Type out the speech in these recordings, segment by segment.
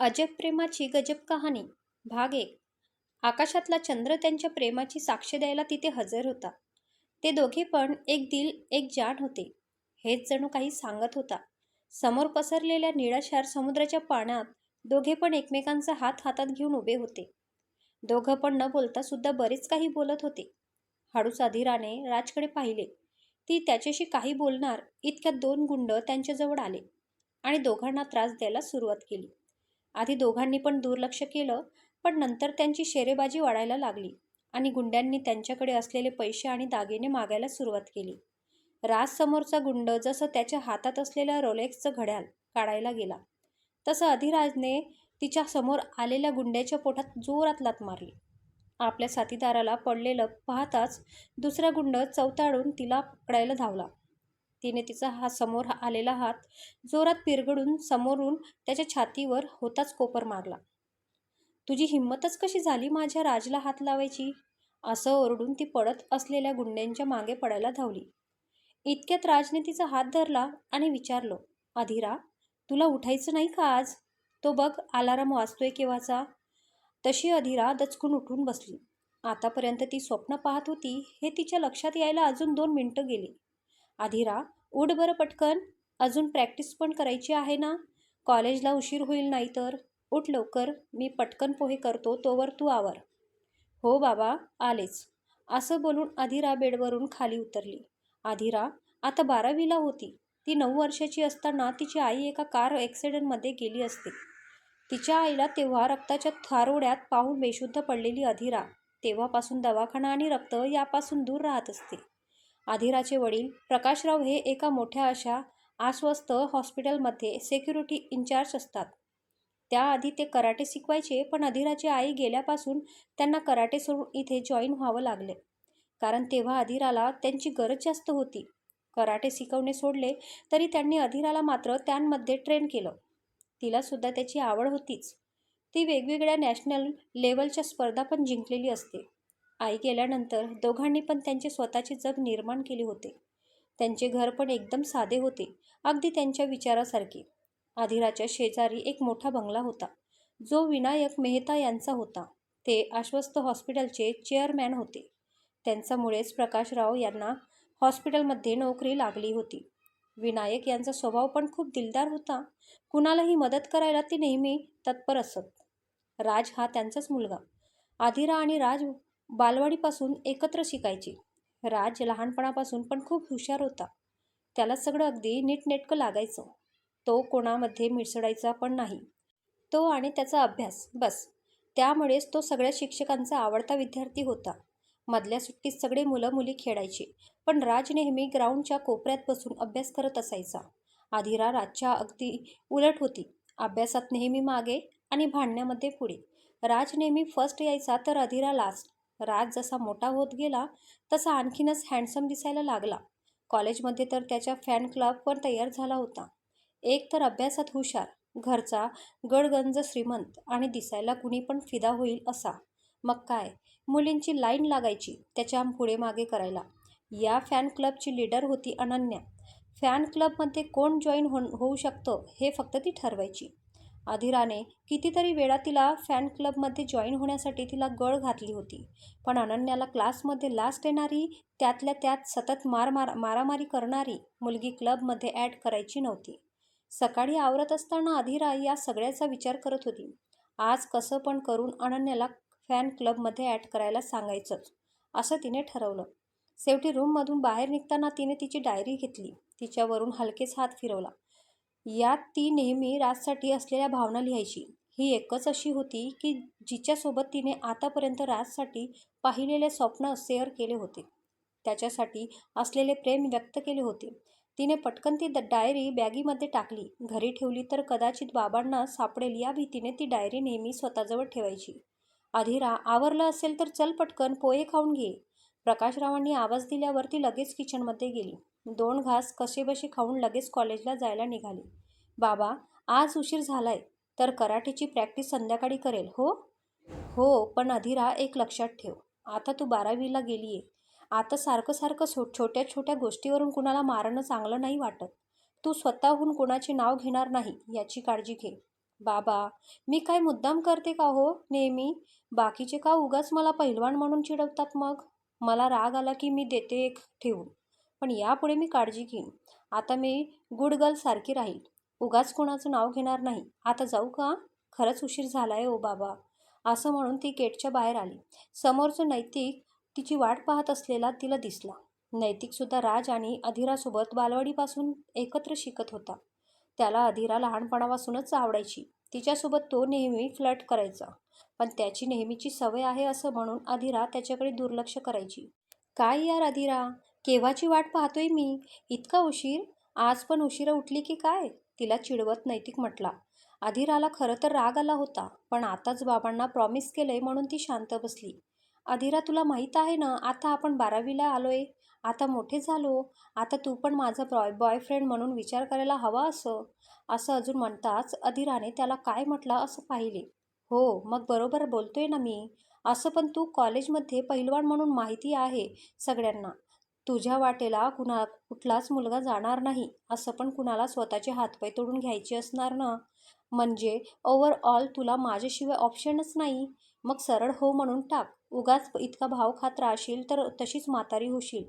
अजब प्रेमाची गजब कहाणी भाग एक. आकाशातला चंद्र त्यांच्या प्रेमाची साक्ष द्यायला तिथे हजर होता. ते दोघे पण एक दिल एक जाण होते. हेच जणू काही सांगत होता. समोर पसरलेल्या निळाशार समुद्राच्या पाण्यात दोघे पण एकमेकांचा हात हातात घेऊन उभे होते. दोघं पण न बोलता सुद्धा बरेच काही बोलत होते. हाडूस अधीराने राजकडे पाहिले. ती त्याच्याशी काही बोलणार इतक्यात दोन गुंड त्यांच्याजवळ आले आणि दोघांना त्रास द्यायला सुरुवात केली. आधी दोघांनी पण दुर्लक्ष केलं पण नंतर त्यांची शेरेबाजी वाढायला लागली आणि गुंड्यांनी त्यांच्याकडे असलेले पैसे आणि दागिने मागायला सुरुवात केली. राजसमोरचा गुंड जसं त्याच्या हातात असलेल्या रोलेक्सचं घड्याळ काढायला गेला तसं अधिराजने तिच्या समोर आलेल्या गुंड्याच्या पोटात जोरात लात मारली. आपल्या साथीदाराला पडलेलं पाहताच दुसरा गुंड चवताळून तिला पकडायला धावला. तिने तिचा हा समोर आलेला हात जोरात पिरगडून समोरून त्याच्या छातीवर होताच कोपर मारला. तुझी हिंमतच कशी झाली माझ्या राजला हात लावायची? असं ओरडून ती पडत असलेल्या गुंड्यांच्या मागे पडायला धावली. इतक्यात राजने तिचा हात धरला आणि विचारलं अधिरा तुला उठायचं नाही का आज? तो बघ अलाराम वाचतोय केव्हाचा? तशी अधिरा दचकून उठून बसली. आतापर्यंत ती स्वप्न पाहत होती हे तिच्या लक्षात यायला अजून दोन मिनटं गेली. अधिरा उठ बरं पटकन. अजून प्रॅक्टिस पण करायची आहे ना? कॉलेजला उशीर होईल नाही तर. उठ लवकर. मी पटकन पोहे करतो तोवर तू आवर. हो बाबा आलेच. असं बोलून अधिरा बेडवरून खाली उतरली. अधिरा आता बारावीला होती. ती नऊ वर्षाची असताना तिची आई एका कार ॲक्सिडेंटमध्ये गेली असते. तिच्या आईला तेव्हा रक्ताच्या थारोड्यात पाहून बेशुद्ध पडलेली अधिरा तेव्हापासून दवाखाना आणि रक्त यापासून दूर राहत असते. अधिराचे वडील प्रकाशराव हे एका मोठ्या अशा आश्वस्त हॉस्पिटलमध्ये सेक्युरिटी इन्चार्ज असतात. त्याआधी ते कराटे शिकवायचे पण अधिराची आई गेल्यापासून त्यांना कराटे सोडून इथे जॉईन व्हावं लागले. कारण तेव्हा अधिराला त्यांची गरज जास्त होती. कराटे शिकवणे सोडले तरी त्यांनी अधिराला मात्र त्यांमध्ये ट्रेन केलं. तिलासुद्धा त्याची आवड होतीच. ती वेगवेगळ्या नॅशनल लेवलच्या स्पर्धा पण जिंकलेली असते. आई गेल्यानंतर दोघांनी पण त्यांचे स्वतःचे जग निर्माण केले होते. त्यांचे घर पण एकदम साधे होते अगदी त्यांच्या विचारासारखे. अधिराच्या शेजारी एक मोठा बंगला होता जो विनायक मेहता यांचा होता. ते आश्वस्त हॉस्पिटलचे चेअरमॅन होते. त्यांच्यामुळेच प्रकाशराव यांना हॉस्पिटलमध्ये नोकरी लागली होती. विनायक यांचा स्वभाव पण खूप दिलदार होता. कुणालाही मदत करायला ते नेहमी तत्पर असत. राज हा त्यांचाच मुलगा. आधिरा आणि राज बालवाडीपासून एकत्र शिकायची. राज लहानपणापासून पण खूप हुशार होता. त्याला सगळं अगदी नीटनेटकं लागायचं. तो कोणामध्ये मिसळायचा पण नाही. तो आणि त्याचा अभ्यास बस. त्यामुळेच तो सगळ्या शिक्षकांचा आवडता विद्यार्थी होता. मधल्या सुट्टीत सगळे मुलं मुली खेळायचे. पण राज नेहमी ग्राउंडच्या कोपऱ्यात बसून अभ्यास करत असायचा. आधिरा राजच्या अगदी उलट होती. अभ्यासात नेहमी मागे आणि भांडण्यामध्ये पुढे. राज नेहमी फर्स्ट यायचा तर अधिरा लास्ट राज जसा मोठा होत गेला तसा आणखीनच हँडसम दिसायला लागला. कॉलेजमध्ये तर त्याच्या फॅन क्लब पण तयार झाला होता. एक तर अभ्यासात हुशार घरचा गडगंज श्रीमंत आणि दिसायला कुणी पण फिदा होईल असा. मग काय? मुलींची लाईन लागायची त्याच्या पुढे मागे करायला. या फॅन क्लबची लीडर होती अनन्या. फॅन क्लबमध्ये कोण जॉईन हो होऊ शकतं हे फक्त ती ठरवायची. अधिराने कितीतरी वेळा तिला फॅन क्लबमध्ये जॉईन होण्यासाठी तिला गळ घातली होती. पण अनन्याला क्लासमध्ये लास्ट येणारी त्यातल्या त्यात सतत मार मार मारामारी करणारी मुलगी क्लबमध्ये ॲड करायची नव्हती. सकाळी आवरत असताना अधिरा या सगळ्याचा विचार करत होती. आज कसं पण करून अनन्याला फॅन क्लबमध्ये ॲड करायला सांगायचंच असं तिने ठरवलं. शेवटी रूममधून बाहेर निघताना तिने तिची डायरी घेतली. तिच्यावरून हलकेच हात फिरवला. यात ती नेहमी राजसाठी असलेल्या भावना लिहायची. ही एकच अशी होती की जिच्यासोबत तिने आतापर्यंत राजसाठी पाहिलेले स्वप्न शेअर केले होते. त्याच्यासाठी असलेले प्रेम व्यक्त केले होते. तिने पटकन ती डायरी बॅगीमध्ये टाकली. घरी ठेवली तर कदाचित बाबांना सापडेल या भीतीने ती डायरी नेहमी स्वतःजवळ ठेवायची. अधिरा आवरलं असेल तर चल पटकन पोहे खाऊन घे. प्रकाशरावांनी आवाज दिल्यावर ती लगेच किचनमध्ये गेली. दोन घास कसेबसे खाऊन लगेच कॉलेजला जायला निघाली. बाबा आज उशीर झालाय तर कराटेची प्रॅक्टिस संध्याकाळी करेल हो? हो पण अधिरा एक लक्षात ठेव. आता तू बारावीला गेली आहे आता सारखं सारखं सो छोट्या छोट्या गोष्टीवरून कुणाला मारणं चांगलं नाही वाटत. तू स्वतःहून कुणाचे नाव घेणार नाही याची काळजी घे. बाबा मी काय मुद्दाम करते का हो नेहमी? बाकीचे का उगाच मला पहिलवान म्हणून चिडवतात मग? मला राग आला की मी देते एक ठेवून. पण यापुढे मी काळजी घेईन. आता मी गुड गर्ल सारखी राहील. उगाच कोणाचं नाव घेणार नाही. आता जाऊ का? खरंच उशीर झालाय ओ बाबा. असं म्हणून ती गेटच्या बाहेर आली. समोरचं नैतिक तिची वाट पाहत असलेला तिला दिसला. नैतिकसुद्धा राज आणि अधिरासोबत बालवाडीपासून एकत्र शिकत होता. त्याला अधिरा लहानपणापासूनच आवडायची. तिच्यासोबत तो नेहमी फ्लट करायचा. पण त्याची नेहमीची सवय आहे असं म्हणून अधिरा त्याच्याकडे दुर्लक्ष करायची. काय यार अधिरा? केव्हाची वाट पाहतोय मी? इतका उशीर? आज पण उशिरा उठली की काय? तिला चिडवत नैतिक म्हटला. अधिराला खरं तर राग आला होता पण आताच बाबांना प्रॉमिस केलंय म्हणून ती शांत बसली. अधिरा तुला माहीत आहे ना आता आपण बारावीला आलोय. आता मोठे झालो. आता तू पण माझा बॉय बॉयफ्रेंड म्हणून विचार करायला हवा असं. असं अजून म्हणताच अधिराने त्याला काय म्हटलं असं पाहिले. हो मग बरोबर बोलतोय ना मी? असं पण तू कॉलेजमध्ये पहिलवान म्हणून माहिती आहे सगळ्यांना. तुझ्या वाटेला कुणा कुठलाच मुलगा जाणार नाही असं पण कुणाला स्वतःचे हातपाय तोडून घ्यायचे असणार ना? म्हणजे ओव्हरऑल तुला माझ्याशिवाय ऑप्शनच नाही. मग सरळ हो म्हणून टाक. उगाच इतका भाव खात राहशील तर तशीच म्हातारी होशील.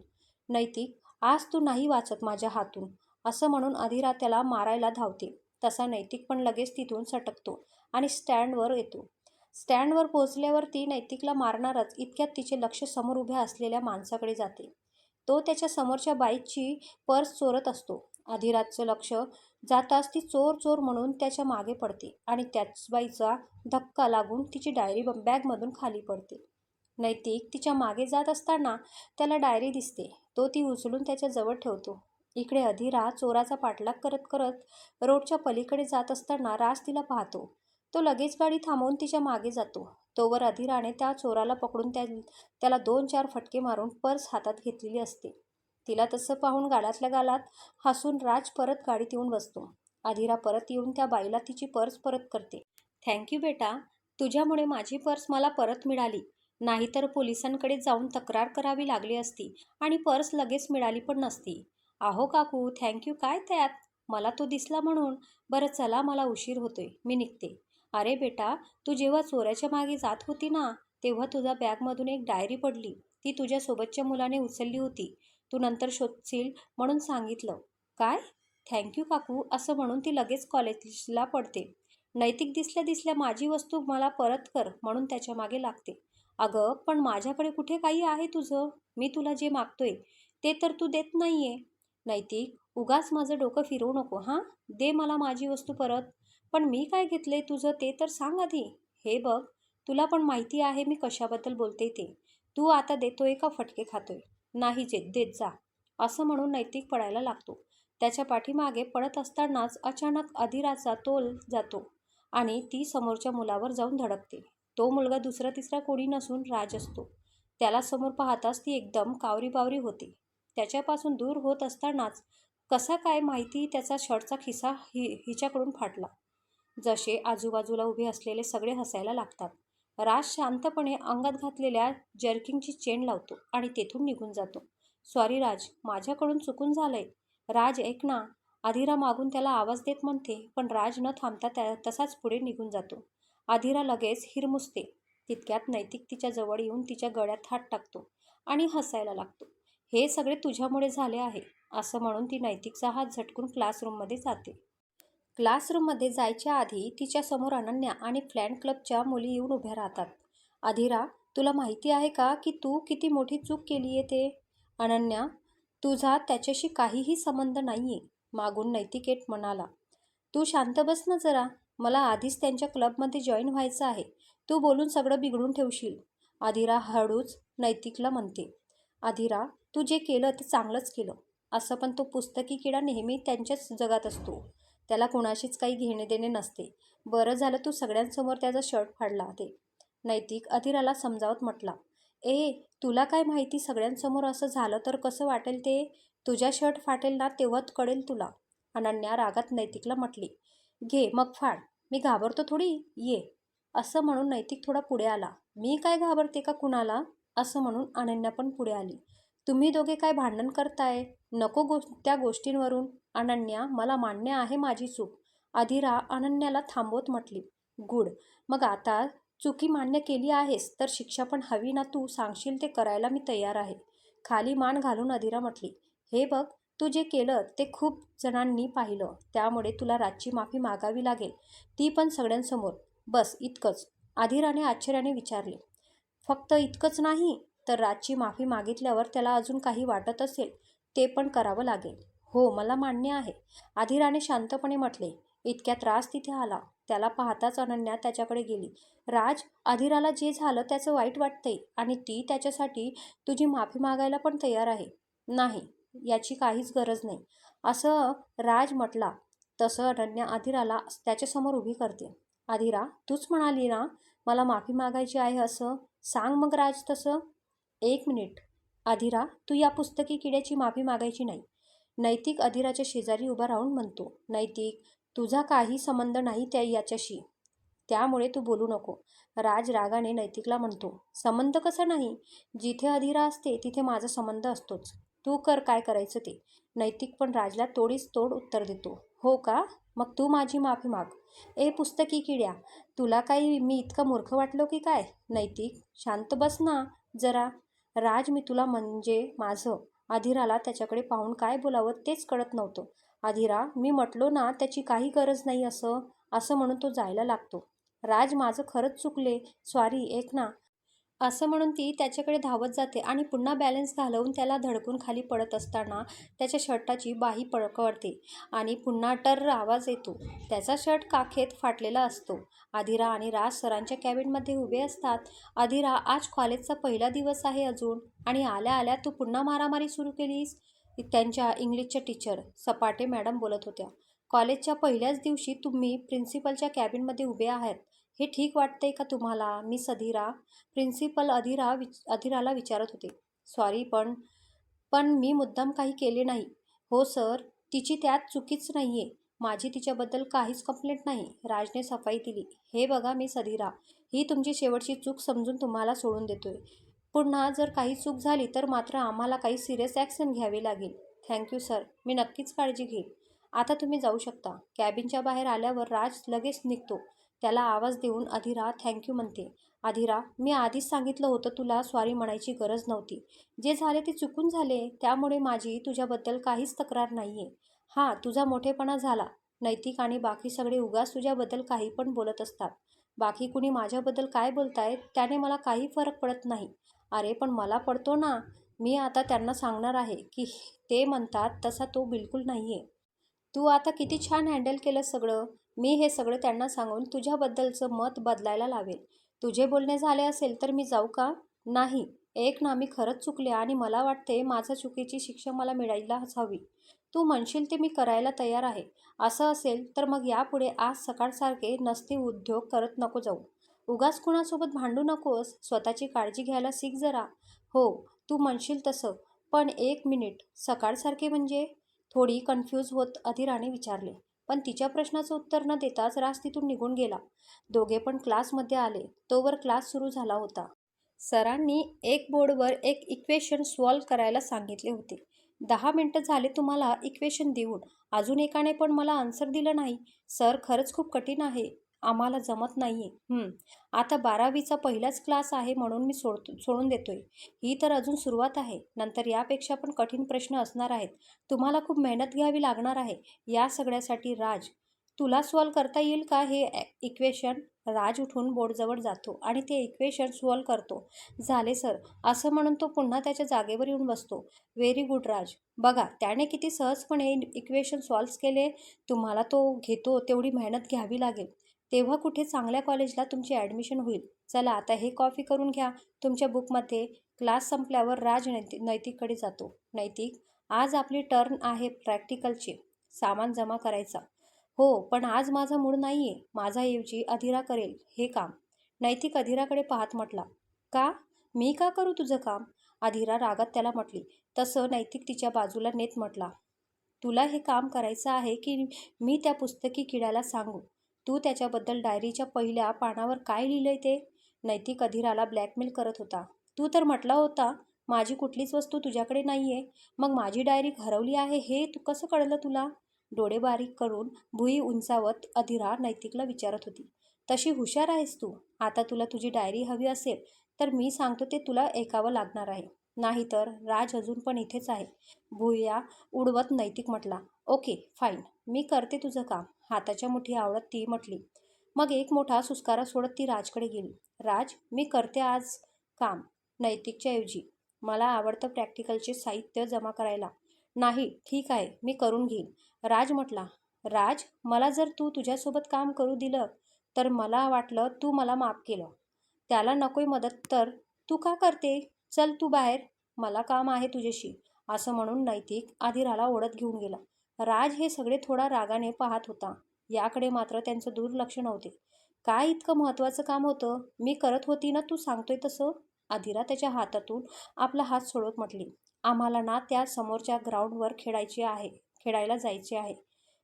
नैतिक आज तू नाही वाचत माझ्या हातून. असं म्हणून अधिरा त्याला मारायला धावते. तसा नैतिक पण लगेच तिथून सटकतो आणि स्टँडवर येतो. स्टँडवर पोहोचल्यावर ती नैतिकला मारणारच इतक्यात तिचे लक्ष समोर उभ्या असलेल्या माणसाकडे जाते. तो त्याच्या समोरच्या बाईकची पर्स चोरत असतो. अधिराजचं लक्ष जाताच ती चोर चोर म्हणून त्याच्यामागे पडते आणि त्याच बाईचा धक्का लागून तिची डायरी बॅगमधून खाली पडते. नैतिक तिच्यामागे जात असताना त्याला डायरी दिसते. तो ती उचलून त्याच्याजवळ ठेवतो. इकडे अधिरा चोराचा पाठलाग करत करत रोडच्या पलीकडे जात असताना राज तिला पाहतो. तो लगेच गाडी थांबवून तिच्यामागे जातो. तोवर अधिराने त्या चोराला पकडून त्या त्याला दोन चार फटके मारून पर्स हातात घेतलेली असते. तिला तसं पाहून गालातल्या गालात हसून राज परत गाडीत येऊन बसतो. अधिरा परत येऊन त्या बाईला तिची पर्स परत करते. थँक्यू बेटा. तुझ्यामुळे माझी पर्स मला परत मिळाली. नाहीतर पोलिसांकडे जाऊन तक्रार करावी लागली असती आणि पर्स लगेच मिळाली पण नसती. अहो काकू थँक्यू काय त्यात? मला तो दिसला म्हणून. बरं चला मला उशीर होतोय. मी निघते. अरे बेटा तू जेव्हा चोऱ्याच्या मागे जात होती ना तेव्हा तुझ्या बॅगमधून एक डायरी पडली. ती तुझ्या सोबतच्या मुलाने उचलली होती. तू नंतर शोधशील म्हणून सांगितलं. काय? थँक्यू काकू असं म्हणून ती लगेच कॉलेजला पडते. नैतिक दिसल्या दिसल्या माझी वस्तू मला परत कर म्हणून त्याच्यामागे लागते. अगं पण माझ्याकडे कुठे काही आहे तुझं? मी तुला जे मागतोय ते तर तू देत नाही आहे नैतिक उगाच माझं डोकं फिरवू नको हां? दे मला माझी वस्तू परत. पण मी काय घेतले तुझं ते तर सांग आधी. हे बघ तुला पण माहिती आहे मी कशाबद्दल बोलते ते. तू आता देतोय का फटके खातोय? नाही जे देत जा. असं म्हणून नैतिक पडायला लागतो. त्याच्या पाठीमागे पडत असतानाच अचानक अधिराचा तोल जातो आणि ती समोरच्या मुलावर जाऊन धडकते. तो मुलगा दुसरा तिसरा कोणी नसून राज असतो. त्याला समोर पाहताच ती एकदम कावरी बावरी होते. त्याच्यापासून दूर होत असतानाच कसा काय माहिती त्याचा शर्टचा खिसा हि हिच्याकडून फाटला. जसे आजूबाजूला उभे असलेले सगळे हसायला लागतात. राज शांतपणे अंगात घातलेल्या जर्किंगची चेन लावतो आणि तेथून निघून जातो. सॉरी राज माझ्याकडून चुकून झालंय. राज ऐक ना. अधिरा मागून त्याला आवाज देत म्हणते पण राज न थांबता त्या तसाच पुढे निघून जातो. अधिरा लगेच हिरमुसते. तितक्यात नैतिक तिच्या जवळ येऊन तिच्या गळ्यात हात टाकतो आणि हसायला लागतो. हे सगळे तुझ्यामुळे झाले आहे असं म्हणून ती नैतिकचा हात झटकून क्लासरूममध्ये जाते. क्लासरूममध्ये जायच्या आधी तिच्यासमोर अनन्या आणि फ्लॅन क्लबच्या मुली येऊन उभ्या राहतात. अधिरा तुला माहिती आहे का की तू किती मोठी चूक केली आहे ते? अनन्या तुझा त्याच्याशी काहीही संबंध नाही आहे मागून नैतिकेट म्हणाला. तू शांत बस ना जरा. मला आधीच त्यांच्या क्लबमध्ये जॉईन व्हायचं आहे. तू बोलून सगळं बिघडून ठेवशील. अधिरा हळूच नैतिकला म्हणते. अधिरा तू जे केलं ते चांगलंच केलं. असं पण तो पुस्तकी किडा नेहमी त्यांच्याच जगात असतो. त्याला कुणाशीच काही घेणे देणे नसते. बरं झालं तू सगळ्यांसमोर त्याचा शर्ट फाडला ते नैतिक अधिराला समजावत म्हटला ए तुला काय माहिती सगळ्यांसमोर असं झालं तर कसं वाटेल ते? तुझ्या शर्ट फाटेल ना तेव्हाच कळेल तुला. अनन्या रागात नैतिकला म्हटली घे मग फाड. मी घाबरतो थोडी? ये. असं म्हणून नैतिक थोडा पुढे आला. मी काय घाबरते का कुणाला? असं म्हणून अनन्या पण पुढे आली. तुम्ही दोघे काय भांडण करताय? नको गो त्या गोष्टींवरून. अनन्या मला मान्य आहे माझी चूक. अधिरा अनन्याला थांबवत म्हटली गुड. मग आता चुकी मान्य केली आहेस तर शिक्षा पण हवी ना तू सांगशील ते करायला मी तयार आहे. खाली मान घालून अधिरा म्हटली हे बघ तू जे केलं ते खूप जणांनी पाहिलं. त्यामुळे तुला रातची माफी मागावी लागेल. ती पण सगळ्यांसमोर. बस इतकंच. अधिराने आश्चर्याने विचारले फक्त इतकंच नाही तर रातची माफी मागितल्यावर त्याला अजून काही वाटत असेल ते पण करावं लागेल. हो मला मान्य आहे. अधिराने शांतपणे म्हटले इतक्या त्रास तिथे आला. त्याला पाहताच अनन्या त्याच्याकडे गेली. राज आधिराला जे झालं त्याचं वाईट वाटतंय आणि ती त्याच्यासाठी तुझी माफी मागायला पण तयार आहे. नाही याची काहीच गरज नाही. असं राज म्हटला तसं अनन्या अधिराला त्याच्यासमोर उभी करते. आधिरा तूच म्हणाली ना मला माफी मागायची आहे असं? सांग मग राज तसं. एक मिनिट. आधिरा तू या पुस्तकी किड्याची माफी मागायची नाही. नैतिक अधिराच्या शेजारी उभा राहून म्हणतो नैतिक तुझा काही संबंध नाही त्या याच्याशी. त्यामुळे तू बोलू नको. राज रागाने नैतिकला म्हणतो संबंध कसा नाही? जिथे अधिरा असते तिथे माझा संबंध असतोच. तू कर काय करायचं ते. नैतिक पण राजला तोडीस तोड उत्तर देतो हो का? मग तू माझी माफी माग. ए पुस्तकी किड्या तुला काही मी इतकं मूर्ख वाटलो की काय? नैतिक शांत बस ना जरा. राज मी तुला म्हणजे माझं. अधिराला त्याच्याकडे पाहून काय बोलावं तेच कळत नव्हतं. अधिरा मी म्हटलो ना त्याची काही गरज नाही असं असं म्हणून तो जायला लागतो. राज माझं खरंच चुकले. सॉरी एक ना. असं म्हणून ती त्याच्याकडे धावत जाते आणि पुन्हा बॅलन्स घालवून त्याला धडकून खाली पडत असताना त्याच्या शर्टाची बाही पडकवते आणि पुन्हा टर आवाज येतो. त्याचा शर्ट काखेत फाटलेला असतो. अधिरा आणि राज सरांच्या कॅबिनमध्ये उभे असतात. अधिरा आज कॉलेजचा पहिला दिवस आहे अजून आणि आल्या आल्या तू पुन्हा मारामारी सुरू केलीस? त्यांच्या इंग्लिशच्या टीचर सपाटे मॅडम बोलत होत्या. कॉलेजच्या पहिल्याच दिवशी तुम्ही प्रिन्सिपलच्या कॅबिनमध्ये उभे आहात. हे ठीक वाटतंय का तुम्हाला? मिस अधिरा प्रिन्सिपल अधिरा विच अधिराला विचारत होते. सॉरी पण पण मी मुद्दाम काही केले नाही. हो सर तिची त्यात चुकीच नाही आहे माझी तिच्याबद्दल काहीच कंप्लेंट नाही. राजने सफाई दिली. हे बघा मी सधीरा. ही तुमची शेवटची चूक समजून तुम्हाला सोडून देतोय. पुन्हा जर काही चूक झाली तर मात्र आम्हाला काही सिरियस ॲक्शन घ्यावी लागेल. थँक्यू सर मी नक्कीच काळजी घेईन. आता तुम्ही जाऊ शकता. कॅबिनच्या बाहेर आल्यावर राज लगेच निघतो. त्याला आवाज देऊन अधिरा थँक्यू म्हणते. अधिरा मी आधीच सांगितलं होतं तुला स्वारी म्हणायची गरज नव्हती. जे झाले ते चुकून झाले. त्यामुळे माझी तुझ्याबद्दल काहीच तक्रार नाही आहे हां तुझा मोठेपणा झाला. नैतिक आणि बाकी सगळे उगाच तुझ्याबद्दल काही पण बोलत असतात. बाकी कुणी माझ्याबद्दल काय बोलतायत त्याने मला काही फरक पडत नाही. अरे पण मला पडतो ना. मी आता त्यांना सांगणार आहे की ते म्हणतात तसा तो बिलकुल नाही आहे तू आता किती छान हँडल केलं सगळं. मी हे सगळं त्यांना सांगून तुझ्याबद्दलचं मत बदलायला लावेल तुझे बोलणे झाले असेल तर मी जाऊ का? नाही. एक ना मी खरंच चुकले आणि मला वाटते माझ्या चुकीची शिक्षा मला मिळायलाच हवी. तू म्हणशील ते मी करायला तयार आहे. असं असेल तर मग यापुढे आज सकाळसारखे नसते उद्योग करत नको जाऊ. उगाच कुणासोबत भांडू नकोस. स्वतःची काळजी घ्यायला शिक जरा. हो तू म्हणशील तसं. पण एक मिनिट. सकाळसारखे म्हणजे? थोडी कन्फ्यूज होत अधिराने विचारले. पण तिच्या प्रश्नाचं उत्तर न देताच राज तिथून निघून गेला. दोघे पण क्लासमध्ये आले. तोवर क्लास सुरू झाला होता. सरांनी एक बोर्डवर एक इक्वेशन सॉल्व करायला सांगितले होते. दहा मिनटं झाले तुम्हाला इक्वेशन देऊन. अजून एकाने पण मला आन्सर दिलं नाही. सर खरंच खूप कठीण आहे. आम्हाला जमत नाही आहे आता बारावीचा पहिलाच क्लास आहे म्हणून मी सोडतो सोडून देतोय. ही तर अजून सुरुवात आहे. नंतर यापेक्षा पण कठीण प्रश्न असणार आहेत. तुम्हाला खूप मेहनत घ्यावी लागणार आहे. या सगळ्यासाठी राज तुला सॉल्व करता येईल का हे इक्वेशन राज उठून बोर्डजवळ जातो आणि ते इक्वेशन सॉल्व करतो. झाले सर असं म्हणून तो पुन्हा त्याच्या जागेवर येऊन बसतो. Very good Raj. बघा त्याने किती सहजपणे इक्वेशन सॉल्व केले. तुम्हाला तो घेतो तेवढी मेहनत घ्यावी लागेल. तेव्हा कुठे चांगल्या कॉलेजला तुमची ॲडमिशन होईल. चला आता हे कॉफी करून घ्या. तुमच्या बुकमध्ये क्लास संपल्यावर राज नैतिक नैतिककडे जातो. नैतिक आज आपली टर्न आहे प्रॅक्टिकलचे. सामान जमा करायचा. हो पण आज माझा मूड नाही आहे माझाऐवजी अधिरा करेल. हे काम. नैतिक अधिराकडे पाहत म्हटला. का? मी का करू तुझं काम? अधिरा रागात त्याला म्हटली. तसं नैतिक तिच्या बाजूला नेत म्हटला. तुला हे काम करायचं आहे की मी त्या पुस्तकी किड्याला सांगू? तू त्याच्याबद्दल डायरीच्या पहिल्या पानावर काय लिहिलंय ते? नैतिक अधिराला ब्लॅकमेल करत होता. तू तर म्हटला होता माझी कुठलीच वस्तू तुझ्याकडे नाही आहे मग माझी डायरी हरवली आहे हे तू कसं कळलं तुला? डोळे बारीक करून भुई उंचावत अधिरा नैतिकला विचारत होती. तशी हुशार आहेस तू. आता तुला तुझी डायरी हवी असेल तर मी सांगतो ते तुला ऐकावं लागणार आहे. नाहीतर राज अजून पण इथेच आहे. भुया उडवत नैतिक म्हटला ओके फाईन. मी करते तुझं काम. हाताच्या मुठी आवडत ती म्हटली. मग एक मोठा सुस्कारा सोडत ती राजकडे गेली. राज मी करते आज काम नैतिकच्या ऐवजी. मला आवडतं प्रॅक्टिकलचे साहित्य जमा करायला. नाही ठीक आहे मी करून घेईन. राज म्हटला राज मला जर तू तुझ्यासोबत काम करू दिलं तर मला वाटलं तू मला माफ केलं. त्याला नकोय मदत तर तू का करते? चल तू बाहेर मला काम आहे तुझ्याशी असं म्हणून नैतिक आधिराला ओढत घेऊन गेला. राज हे सगळे थोडा रागाने पाहत होता. याकडे मात्र त्यांचं दुर्लक्ष नव्हते. काय इतकं महत्त्वाचं काम होतं? मी करत होती ना तू सांगतोय तसं? अधिरा त्याच्या हातातून आपला हात सोडवत म्हटली. आम्हाला ना त्या समोरच्या ग्राउंडवर खेळायचे आहे खेळायला जायचे आहे.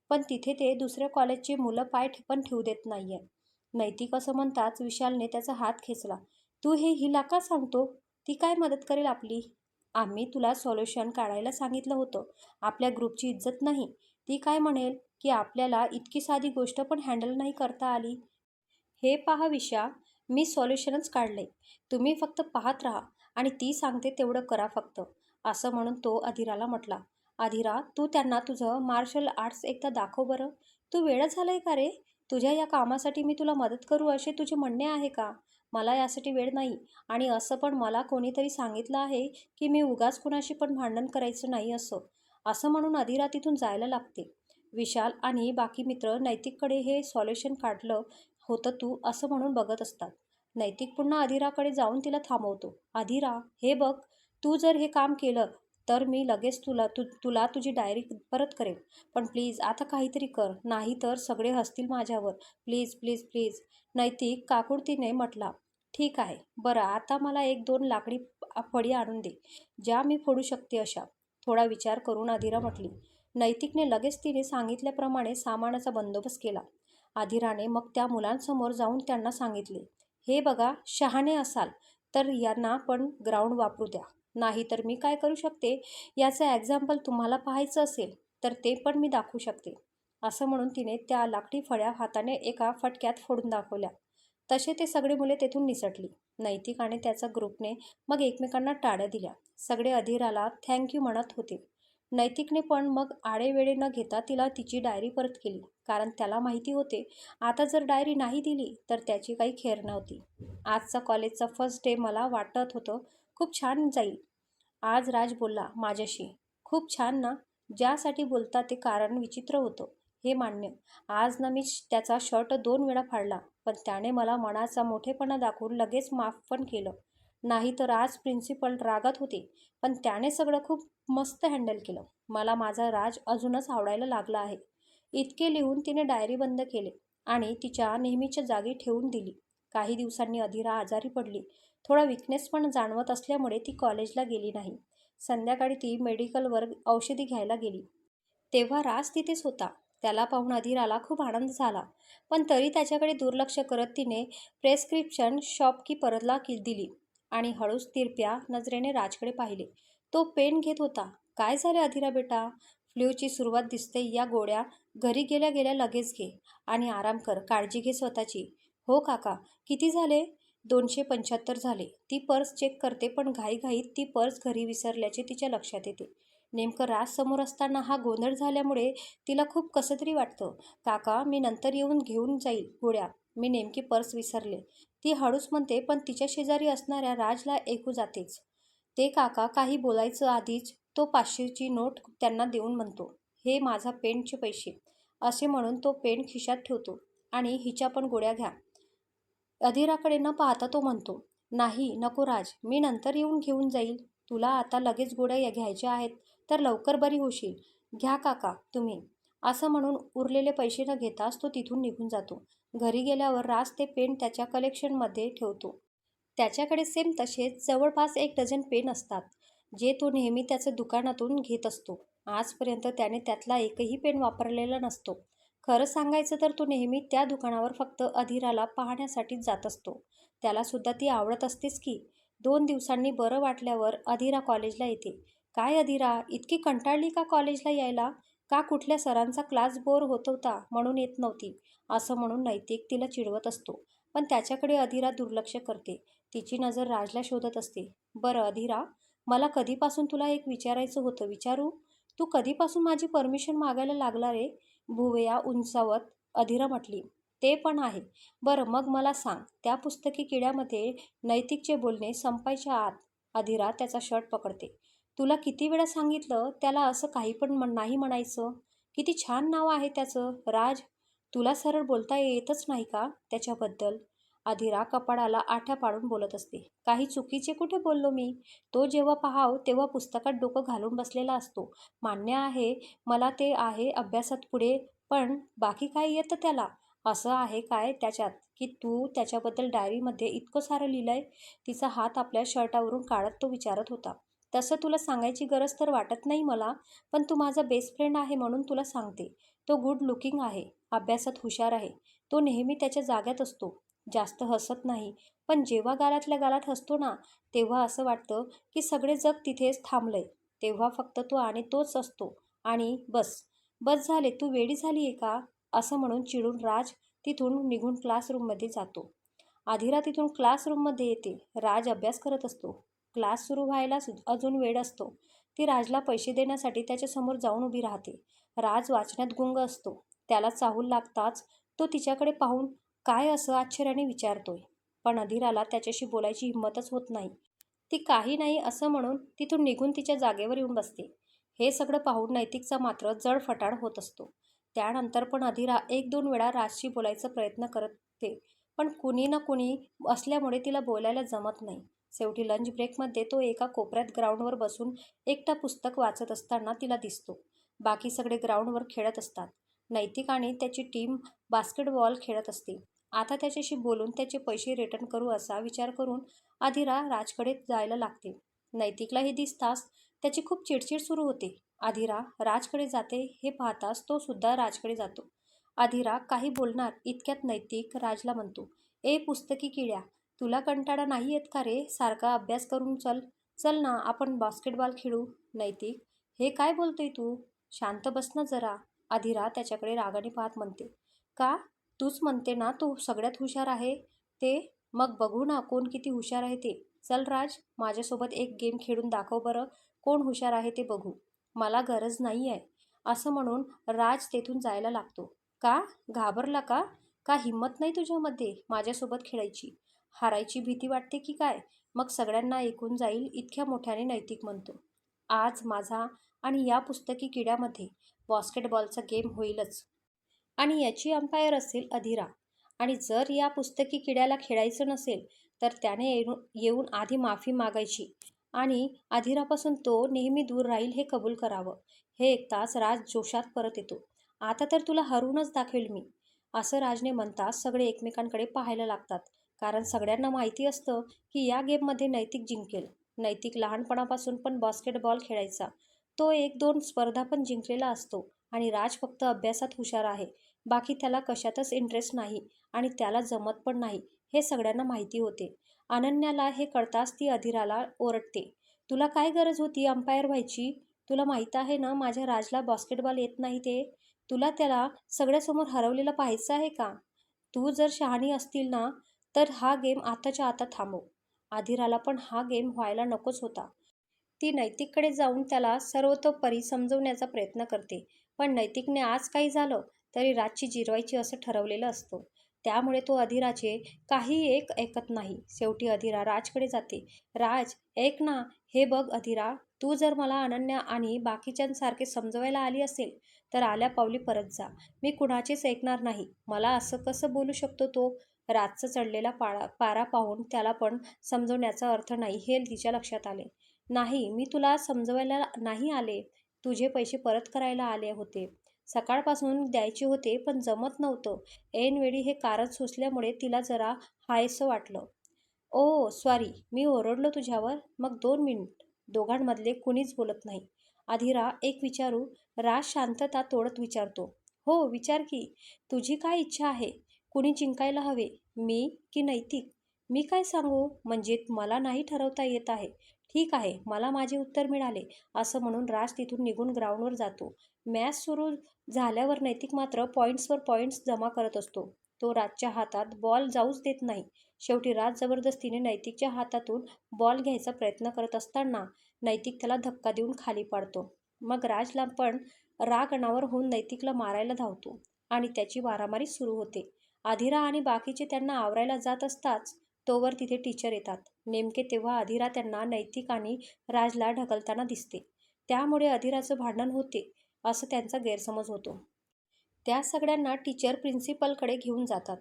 पण तिथे ते दुसऱ्या कॉलेजची मुलं पाय पण ठेवू देत नाही आहे नैतिक असं म्हणताच विशालने त्याचा हात खेचला. तू हे हिला का सांगतो? ती काय मदत करेल आपली? आम्ही तुला सोल्युशन काढायला सांगितलं होतं. आपल्या ग्रुपची इज्जत नाही. ती काय म्हणेल? की आपल्याला इतकी साधी गोष्ट पण हँडल नाही करता आली. हे पहा विशा मी सॉल्युशनच काढले तुम्ही फक्त पाहत राहा आणि ती सांगते तेवढं करा फक्त. असं म्हणून तो अधिराला म्हटला. अधिरा तू त्यांना तुझं मार्शल आर्ट्स एकदा दाखव बरं. तू वेळ आहे का रे? तुझ्या या कामासाठी मी तुला मदत करू असे तुझे म्हणणे आहे का? मला यासाठी वेळ नाही. आणि असं पण मला कोणीतरी सांगितलं आहे की मी उगाच कुणाशी पण भांडण करायचं नाही असं. असं म्हणून अधिरा तिथून जायला लागते. विशाल आणि बाकी मित्र नैतिककडे हे सॉल्युशन काढलं होतं तू असं म्हणून बघत असतात. नैतिक पुन्हा अधिराकडे जाऊन तिला थांबवतो. अधिरा हे बघ तू जर हे काम केलं तर मी लगेच तुला तु तुला तुझी डायरी परत करेन. पण प्लीज आता काहीतरी कर नाही तर सगळे हसतील माझ्यावर. Please please please. नैतिक काकुडतीने म्हटला ठीक आहे. बरं आता मला एक दोन लाकडी फळी आणून दे. ज्या मी फोडू शकते अशा. थोडा विचार करून अधिरा म्हटली. नैतिकने लगेच तिने सांगितल्याप्रमाणे सामानाचा बंदोबस्त केला. अधिराने मग त्या मुलांसमोर जाऊन त्यांना सांगितले. हे बघा शहाणे असाल तर यांना पण ग्राउंड वापरू द्या. नाही तर मी काय करू शकते? याचं एक्झाम्पल तुम्हाला पाहायचं असेल तर ते पण मी दाखवू शकते. असं म्हणून तिने त्या लाकडी फळ्या हाताने एका फटक्यात फोडून दाखवल्या. तसे ते सगळे मुले तेथून निसटली. नैतिक आणि त्याचा ग्रुपने मग एकमेकांना टाळ्या दिल्या. सगळे अधिराला थँक्यू म्हणत होते. नैतिकने पण मग आडेवेळे न घेता तिला तिची डायरी परत केली. कारण त्याला माहिती होते आता जर डायरी नाही दिली तर त्याची काही खेर नव्हती. आजचा कॉलेजचा फर्स्ट डे मला वाटत होतं खूप छान जाईल. आज राज बोलला माझ्याशी. खूप छान ना? ज्यासाठी बोलता ते कारण विचित्र होतं हे मान्य. आज ना मी त्याचा शर्ट दोन वेळा फाडला. पण त्याने मला मनाचा मोठेपणा दाखवून लगेच माफ पण केलं. नाही तर आज प्रिन्सिपल रागात होते पण त्याने सगळं खूप मस्त हँडल केलं. मला माझा राज अजूनच आवडायला लागला आहे. इतके लिहून तिने डायरी बंद केले आणि तिच्या नेहमीच्या जागी ठेवून दिली. काही दिवसांनी अधिरा आजारी पडली. थोडा विकनेस पण जाणवत असल्यामुळे ती कॉलेजला गेली नाही. संध्याकाळी ती मेडिकलवर औषधी घ्यायला गेली. तेव्हा राज तिथेच होता. त्याला पाहून अधिराला खूप आनंद झाला. पण तरी त्याच्याकडे दुर्लक्ष करत तिने प्रेस्क्रिप्शन शॉपकीपरला की दिली आणि हळूच तिरप्या नजरेने राजकडे पाहिले. तो पेन घेत होता. काय झाले अधिरा बेटा? फ्ल्यूची सुरुवात दिसते या गोळ्या घरी गेल्या गेल्या लगेच घे आणि आराम कर. काळजी घे स्वतःची. हो काका. किती झाले? दोनशे पंच्याहत्तर झाले. ती पर्स चेक करते पण घाईघाईत ती पर्स घरी विसरल्याचे तिच्या लक्षात येते. नेमकं राज समोर असताना हा गोंधळ झाल्यामुळे तिला खूप कसं तरी वाटतं. काका मी नंतर येऊन घेऊन जाईल गोळ्या मी नेमकी पर्स विसरले. ती हळूच म्हणते पण तिच्या शेजारी असणाऱ्या राजला ऐकू जातेच. ते काका काही बोलायचं आधीच तो पाचशेची नोट त्यांना देऊन म्हणतो. हे माझा पेनचे पैसे. असे म्हणून तो पेंट खिशात ठेवतो आणि हिच्या पण गोळ्या घ्या. अधिराकडे न पाहता तो म्हणतो नाही नको राज. मी नंतर येऊन घेऊन जाईल. तुला आता लगेच गोळ्या घ्यायच्या आहेत. तर लवकर बरी होशील. घ्या काका तुम्ही. असं म्हणून उरलेले पैसे न घेताच तो तिथून निघून जातो. घरी गेल्यावर राज ते पेन त्याच्या कलेक्शनमध्ये ठेवतो. त्याच्याकडे सेम तसेच जवळपास एक डझन पेन असतात जे तो नेहमी त्याचं दुकानातून घेत असतो. आजपर्यंत त्याने त्यातला एकही पेन वापरलेला नसतो. खरं सांगायचं तर तो नेहमी त्या दुकानावर फक्त अधिराला पाहण्यासाठीच जात असतो. त्यालासुद्धा ती आवडत असतेच की दोन दिवसांनी बरं वाटल्यावर अधिरा कॉलेजला येते. काय अधिरा इतकी कंटाळली का कॉलेजला यायला? का कुठल्या सरांचा क्लास बोर होत होता म्हणून येत नव्हती? असं म्हणून नैतिक तिला चिडवत असतो. पण त्याच्याकडे अधीरा दुर्लक्ष करते. तिची नजर राजला शोधत असते. बरं अधीरा मला कधीपासून तुला एक विचारायचं होतं विचारू? तू कधीपासून माझी परमिशन मागायला लागला रे? भुवया उंचावत अधीरा म्हटली. ते पण आहे. बरं मग मला सांग. त्या पुस्तकी किड्यामध्ये नैतिकचे बोलणे संपायच्या आत. अधीरा त्याचा शर्ट पकडते. तुला किती वेळा सांगितलं त्याला असं काही पण म्हण नाही म्हणायचं. किती छान नाव आहे त्याचं. राज तुला सरळ बोलता येतच नाही का त्याच्याबद्दल? अधिरा कपाळाला आठ्या पाडून बोलत असते. काही चुकीचे कुठे बोललो मी? तो जेव्हा पाहाव तेव्हा पुस्तकात डोकं घालून बसलेला असतो. मान्य आहे मला ते आहे अभ्यासात पुढे पण बाकी काय येतं त्याला? असं आहे काय त्याच्यात? की तू त्याच्याबद्दल डायरीमध्ये इतकं सारं लिहिलंय? तिचा हात आपल्या शर्टावरून काढत तो विचारत होता. तसं तुला सांगायची गरज तर वाटत नाही मला पण तू माझा बेस्ट फ्रेंड आहे म्हणून तुला सांगते. तो गुड लुकिंग आहे अभ्यासात हुशार आहे. तो नेहमी त्याच्या जाग्यात असतो. जास्त हसत नाही. पण जेव्हा गालातल्या गालात हसतो ना तेव्हा असं वाटतं की सगळे जग तिथेच थांबलंय. तेव्हा फक्त तो आणि तोच असतो. आणि बस. बस झाले तू वेडी झाली आहे का? असं म्हणून चिडून राज तिथून निघून क्लासरूममध्ये जातो. आधीरा तिथून क्लासरूममध्ये येते. राज अभ्यास करत असतो. क्लास सुरू व्हायला अजून वेळ असतो. ती राजला पैसे देण्यासाठी त्याच्यासमोर जाऊन उभी राहते. राज वाचण्यात गुंग असतो. त्याला चाहूल लागताच तो तिच्याकडे पाहून काय असं आश्चर्याने विचारतोय. पण अधीराला त्याच्याशी बोलायची हिंमतच होत नाही. ती काही नाही असं म्हणून तिथून निघून तिच्या जागेवर येऊन बसते. हे सगळं पाहून नैतिकचा मात्र जडफटाड होत असतो. त्यानंतर पण अधीरा एक दोन वेळा राजशी बोलायचा प्रयत्न करते. पण कुणी ना कुणी असल्यामुळे तिला बोलायला जमत नाही. शेवटी लंच ब्रेकमध्ये तो एका कोपऱ्यात ग्राउंडवर बसून एकटा पुस्तक वाचत असताना तिला दिसतो. बाकी सगळे ग्राउंडवर खेळत असतात. नैतिक आणि त्याची टीम बास्केटबॉल खेळत असते. आता त्याच्याशी बोलून त्याचे पैसे रिटर्न करू असा विचार करून आधीरा राजकडे जायला लागते. नैतिकलाही दिसताच त्याची खूप चिडचिड सुरू होते. आधीरा राजकडे जाते हे पाहताच तो सुद्धा राजकडे जातो. आधीरा काही बोलणार इतक्यात नैतिक राजला म्हणतो ए पुस्तकी किड्या तुला कंटाळा नाही येत का रे? सारखा अभ्यास करून चल. चल ना आपण बास्केटबॉल खेळू. नैतिक हे काय बोलतोय तू? शांत बस ना जरा. अधिरा त्याच्याकडे रागाने पाहत म्हणते. का? तूच म्हणते ना तू सगळ्यात हुशार आहे? ते? मग बघू ना कोण किती हुशार आहे ते. चल राज माझ्यासोबत एक गेम खेळून दाखव बरं. कोण हुशार आहे ते बघू. मला गरज नाही आहे असं म्हणून राज तेथून जायला लागतो. का? घाबरला का? का हिंमत नाही तुझ्यामध्ये? माझ्यासोबत खेळायची. हारायची भीती वाटते की काय? मग सगळ्यांना ऐकून जाईल इतक्या मोठ्याने नैतिक म्हणतो. आज माझा आणि या पुस्तकी किड्यामध्ये बॉस्केटबॉलचा गेम होईलच. आणि याची अंपायर असेल अधिरा. आणि जर या पुस्तकी किड्याला खेळायचं नसेल तर त्याने येऊन येऊन आधी माफी मागायची. आणि अधिरापासून तो नेहमी दूर राहील हे कबूल करावं. हे ऐकताच राज जोशात परत येतो. आता तर तुला हरवूनच दाखवेल मी. असं राजने म्हणताच सगळे एकमेकांकडे पाहायला लागतात. कारण सगळ्यांना माहिती असतं की या गेममध्ये नैतिक जिंकेल. नैतिक लहानपणापासून पण बास्केटबॉल खेळायचा. तो एक दोन स्पर्धा पण जिंकलेला असतो आणि राज फक्त अभ्यासात हुशार आहे. बाकी त्याला कशातच इंटरेस्ट नाही आणि त्याला जमत पण नाही हे सगळ्यांना माहिती होते. अनन्याला हे कळताच ती अधिराला ओरडते. तुला काय गरज होती अंपायर व्हायची? तुला माहीत आहे ना माझ्या राजला बास्केटबॉल येत नाही ते? तुला त्याला सगळ्यासमोर हरवलेलं पाहायचं आहे का? तू जर शहाणी असतील ना तर हा गेम आताच्या आता थांबव. आधीराला पण हा गेम व्हायला नकोच होता. ती नैतिककडे जाऊन त्याला सर्वतोपरी समजवण्याचा प्रयत्न करते. पण नैतिकने आज काही झालं तरी राजची जिरवायची असं ठरवलेलं असतं. त्यामुळे तो अधिराचे काही एक ऐकत नाही. शेवटी अधिरा राजकडे जाते. राज ऐक ना हे बघ अधिरा तू जर मला अनन्या आणि बाकीच्यांसारखे समजवायला आली असेल तर आल्या पावली परत जा. मी कुणाचेच ऐकणार नाही. मला असं कसं बोलू शकतो तो? रातचं चढलेला पाळा पारा पाहून त्याला पण समजवण्याचा अर्थ नाही हे तिच्या लक्षात आले. नाही मी तुला समजवायला नाही आले. तुझे पैसे परत करायला आले होते. सकाळपासून द्यायचे होते पण जमत नव्हतं. ऐनवेळी हे कारण सुचल्यामुळे तिला जरा हायसं वाटलं. ओ सॉरी मी ओरडलो तुझ्यावर. मग दोन मिनिट. दोघांमधले कुणीच बोलत नाही. अधिरा एक विचारू राज शांतता तोडत विचारतो. हो विचार की तुझी काय इच्छा आहे? कुणी जिंकायला हवे? मी की नैतिक? मी काय सांगू? म्हणजे मला नाही ठरवता येत आहे. ठीक आहे मला माझे उत्तर मिळाले असं म्हणून राज तिथून निघून ग्राउंडवर जातो. मॅच सुरू झाल्यावर नैतिक मात्र पॉईंट्सवर पॉईंट्स जमा करत असतो. तो राजच्या हातात बॉल जाऊच देत नाही. शेवटी राज जबरदस्तीने नैतिकच्या हातातून बॉल घ्यायचा प्रयत्न करत असताना नैतिक त्याला धक्का देऊन खाली पाडतो. मग राजला पण राग अनावर होऊन नैतिकला मारायला धावतो आणि त्याची मारामारी सुरू होते. अधिरा आणि बाकीचे त्यांना आवरायला जात असताच तोवर तिथे टीचर येतात. नेमके तेव्हा अधिरा त्यांना नैतिक आणि राजला ढकलताना दिसते. त्यामुळे अधिराचं भांडण होते असं त्यांचा गैरसमज होतो. त्या सगळ्यांना टीचर प्रिन्सिपलकडे घेऊन जातात.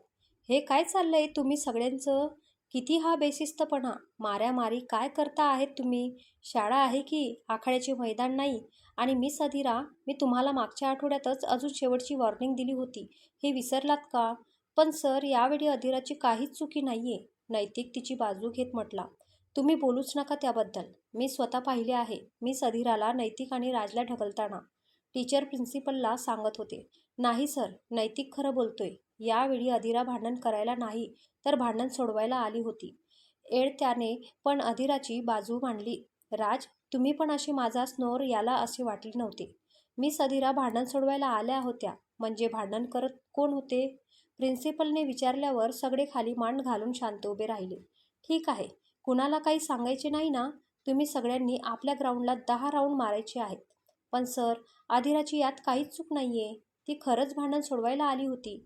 हे काय चाललंय तुम्ही सगळ्यांचं? किती हा बेशिस्तपणा? माऱ्यामारी काय करता आहेत तुम्ही? शाळा आहे की आखाड्याचे मैदान नाही? आणि मिस अधिरा मी तुम्हाला मागच्या आठवड्यातच अजून शेवटची वॉर्निंग दिली होती. हे विसरलात का? पण सर यावेळी अधिराची काहीच चुकी नाही आहे नैतिक तिची बाजू घेत म्हटला तुम्ही बोलूच नका त्याबद्दल. मी स्वतः पाहिले आहे. मी सधीराला नैतिक आणि राजला ढकलताना टीचर प्रिन्सिपलला सांगत होते. नाही सर नैतिक खरं बोलतोय. यावेळी अधिरा भांडण करायला नाही तर भांडण सोडवायला आली होती. एड त्याने पण अधिराची बाजू मांडली. राज तुम्ही पण अशी माझा स्नोर याला असे वाटले नव्हते. मी सधीरा भांडण सोडवायला आल्या होत्या. म्हणजे भांडण करत कोण होते? प्रिन्सिपलने विचारल्यावर सगळे खाली मांड घालून शांत उभे राहिले. ठीक आहे कुणाला काही सांगायचे नाही ना? तुम्ही सगळ्यांनी आपल्या ग्राउंडला दहा राऊंड मारायचे आहेत. पण सर अधिराची यात काहीच चूक नाही आहे ती खरंच भांडण सोडवायला आली होती.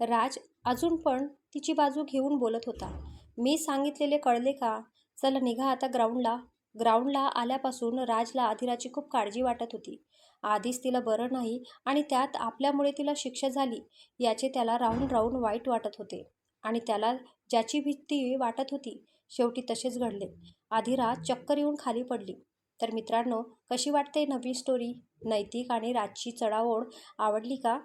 राज अजून पण तिची बाजू घेऊन बोलत होता. मी सांगितलेले कळले का? चला निघा आता ग्राउंडला. ग्राउंडला आल्यापासून राजला आधिराची खूप काळजी वाटत होती. आधीच तिला बरं नाही आणि त्यात आपल्यामुळे तिला शिक्षा झाली याचे त्याला राहून राहून वाईट वाटत होते आणि त्याला ज्याची भीती वाटत होती शेवटी तसेच घडले. अधिरा चक्कर येऊन खाली पडली. तर मित्रांनो कशी वाटते नवीन स्टोरी नैतिक आणि राजची चढाओढ आवडली का?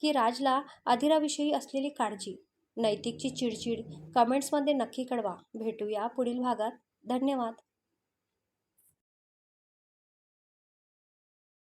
की राजला अधिराविषयी असलेली काळजी? नैतिकची चिडचिड कमेंट्समध्ये नक्की कळवा. भेटूया पुढील भागात. धन्यवाद.